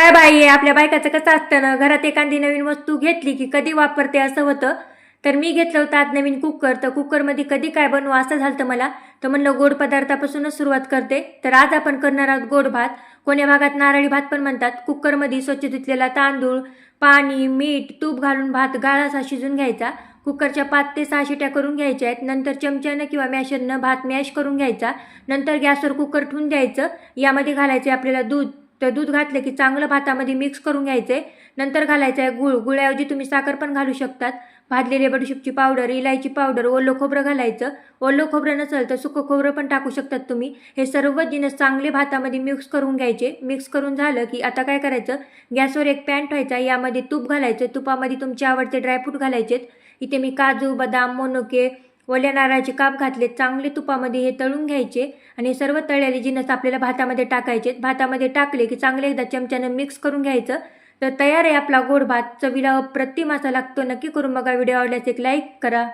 काय बाई आहे आपल्या बायकाचं कसं असतं ना घरात एखादी नवीन वस्तू घेतली की कधी वापरते असं होतं. तर मी घेतलं होतं आज नवीन कुकर. तर कुकरमध्ये कधी काय बनवू असं झालं मला. तर म्हणलं गोड पदार्थापासूनच सुरुवात करते. तर आज आपण करणार आहोत गोड भात. कोण्या भागात नारळी भात पण म्हणतात. कुकरमध्ये स्वच्छ धुतलेला तांदूळ पाणी मीठ तूप घालून भात गाळासा शिजून घ्यायचा. कुकरच्या पाच ते सहा शिट्या करून घ्यायच्या आहेत. नंतर चमच्यानं किंवा मॅशरनं भात मॅश करून घ्यायचा. नंतर गॅसवर कुकर ठेवून द्यायचं. यामध्ये घालायचं आपल्याला दूध. तर दूध घातलं की चांगलं भातामध्ये मिक्स करून घ्यायचं. आहे नंतर घालायचं आहे गुळ. गुळाऐवजी तुम्ही साखर पण घालू शकतात. भाजलेले बडीशेपची पावडर इलायची पावडर ओलं खोबरं घालायचं. ओलं खोबरं नसेल तर सुकं खोबरं पण टाकू शकतात तुम्ही. हे सर्व जिनस चांगले भातामध्ये मिक्स करून घ्यायचे. मिक्स करून झालं की आता काय करायचं? गॅसवर एक पॅन ठेवायचा. यामध्ये तूप घालायचं. तुपामध्ये तुमचे आवडते ड्रायफ्रूट घालायचेत. इथे मी काजू बदाम मोनोके ओल्या नारळाचे काप घातले चांगले तुपामध्ये हे तळून घ्यायचे आणि सर्व तळलेले जिनस आपल्याला भातामध्ये टाकायचे. भातामध्ये टाकले की चांगले एकदा चमच्यानं मिक्स करून घ्यायचं. तर तयार आहे आपला गोड भात. चवीला अप्रतिम असा लागतो. नक्की करून बघा. व्हिडिओ आवडल्यास एक लाईक करा.